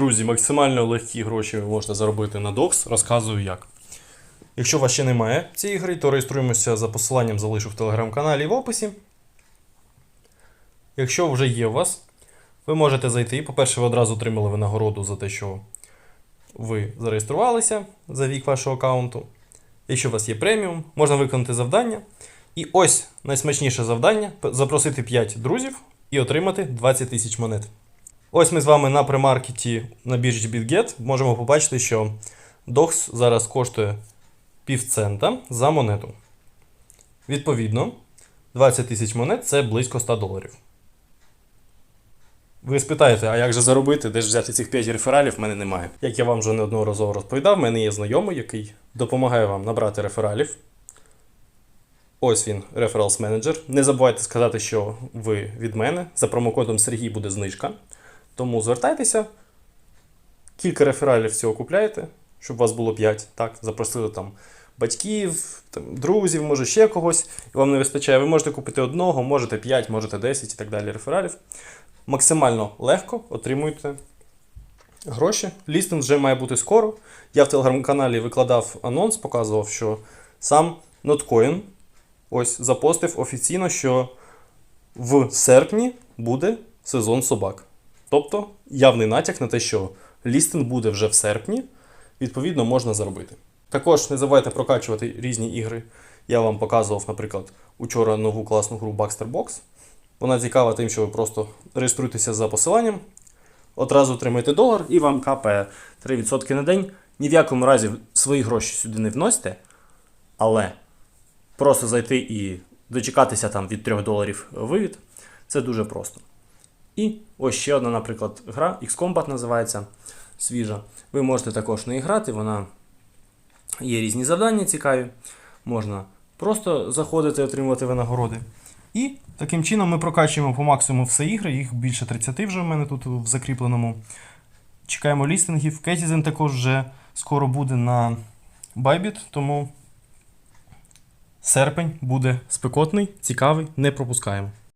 Друзі, максимально легкі гроші можете заробити на DOX. Розказую як. Якщо у вас ще немає цієї гри, то реєструємося за посиланням, залишу в телеграм-каналі в описі. Якщо вже є у вас, ви можете зайти. По-перше, ви одразу отримали винагороду за те, що ви зареєструвалися за вік вашого аккаунту. Якщо у вас є преміум, можна виконати завдання. І ось найсмачніше завдання запросити 5 друзів і отримати 20 тисяч монет. Ось ми з вами на премаркеті на біржі BitGet можемо побачити, що DOX зараз коштує півцента за монету. Відповідно, 20 тисяч монет це близько 100 доларів. Ви спитаєте, а як же заробити, де ж взяти цих 5 рефералів, в мене немає. Як я вам вже неодноразово розповідав, в мене є знайомий, який допомагає вам набрати рефералів. Ось він, Referrals Manager. Не забувайте сказати, що ви від мене. За промокодом Сергій буде знижка. Тому звертайтеся. Кілька рефералів всього купляєте, щоб вас було 5. Так, запросили там батьків, там, друзів, може ще когось, і вам не вистачає. Ви можете купити одного, можете 5, можете 10 і так далі рефералів. Максимально легко отримуєте гроші. Лістинг вже має бути скоро. Я в телеграм-каналі викладав анонс, показував, що сам Notcoin ось запостив офіційно, що в серпні буде сезон собак. Тобто явний натяк на те, що лістинг буде вже в серпні, відповідно, можна заробити. Також не забувайте прокачувати різні ігри. Я вам показував, наприклад, учора нову класну гру Baxter Box. Вона цікава тим, що ви просто реєструєтеся за посиланням, одразу отримаєте долар і вам капає 3% на день. Ні в якому разі свої гроші сюди не вносите, але просто зайти і дочекатися там від 3 доларів вивід це дуже просто. І ось ще одна, наприклад, гра X-Combat називається свіжа. Ви можете також не грати, вона є різні завдання цікаві. Можна просто заходити, отримувати винагороди. І таким чином ми прокачуємо по максимуму все ігри, їх більше 30 вже в мене тут в закріпленому. Чекаємо лістингів. Кетізен також вже скоро буде на Bybit, тому серпень буде спекотний, цікавий, не пропускаємо.